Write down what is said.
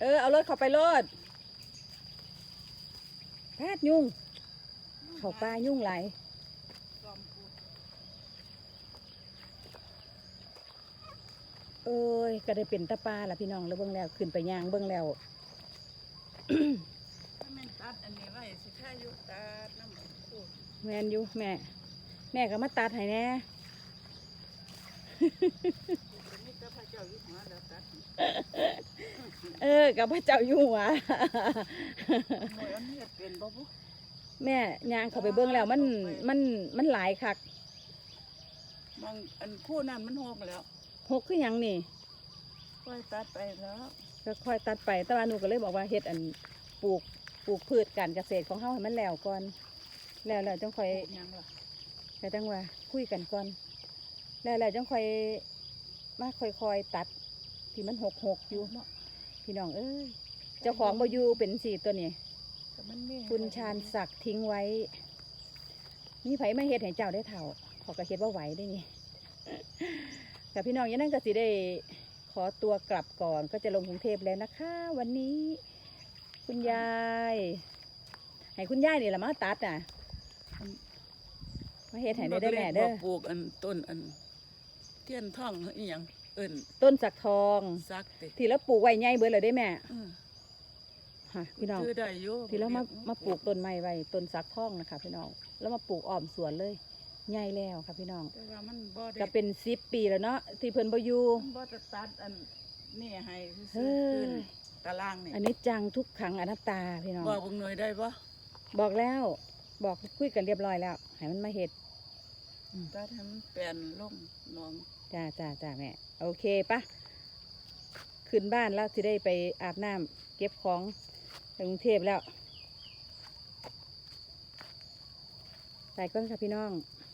เออ เอารถเข้าไปรถแพทย์ยุ่ง เข้าป่ายุ่งไหลายเอ้ยก็ได้เป็นตาปลาละพี่น้องแล้วเบิ่งแล้วขึ้นไปย่างเบิ่งแล้วถ้าแม่นตัดอันนี้ไว้สิค่ายุตัดน้ำมันคูดแม่นอยู่แม่ แม่ก็มาตัดให้แน่นี่ก็พระเจ้าอยู่หัวแล้วตัด เออ กับพระเจ้าอยู่หัวหน่วยอันนี้เฮ็ดเป็นบ่บุแม่ย่างเข้าไปเบิ่งแล้วมันมันมันหลายคักบางอันคู่นั้นมันหกแล้วหกคือหยังนี่ ค่อยตัดไปแล้ว ก็ค่อยตัดไปแต่ว่าหนูก็เลยบอกว่าเฮ็ดอันปลูกปลูกพืชการเกษตรของเฮาให้มันแล้วก่อน แล้วแล้วจังค่อยยังล่ะก็จังว่าคุยกันก่อน แล้วแล้วจังค่อยมาค่อยๆตัดที่มันหกหกอยู่เนาะ พี่น้องเอ้ยเจ้าของบ่อยู่เป็นสีตัวนี้แต่มันมีคุณชาญศักดิ์ทิ้งไว้ มีไผมาเฮ็ดให้เจ้าได้เท่าเขอก็เฮ็ดว่าไหวได้นี่แต่พี่น้องอยังนั่นก็สิได้ขอตัวกลับก่อนก็จะลงกรุงเทพแล้วนะคะ วันนี้ คุณยายให้คุณยายนี่ละมาตัดน่ะมาเฮ็ดให้ได้เด้อแม่เด้อบ่ปลูกอันต้นอันเทียนท่องอีหยัง เอิ้นต้นสักทอง ซักติที่เราปลูกไว้ใหญ่เบิดเลยได้แม่อือฮะพี่น้อง คือได้อยู่ที่เรามามาปลูกต้นไม้ไว้ต้นสักทองนะคะพี่น้องแล้วมาปลูกอ้อมสวนเลยใหญ่แล้วค่ะพี่น้องแต่ว่ามันบ่ได้ก็เป็นสิบปีแล้วเนาะที่เพิ่นบ่อยู่มันบ่จะตัดอันนี่ให้เฮ้ซื้อๆขึ้ยนตารางนี่อันนี้จังทุกขังอนัตตาพี่น้องบอกเบิ่งหน่วยได้บ่บอกแล้ว บอกคุยกันเรียบร้อยแล้วให้มันมาเฮ็ด ตัดให้มันแปลนลงหนองจ้าจ้าจ้าแม่ โอเคปะขึ้นบ้านแล้วสิได้ไปอาบน้ำเก็บของไปกรุงเทพแล้วไปก่อนค่ะพี่น้องอ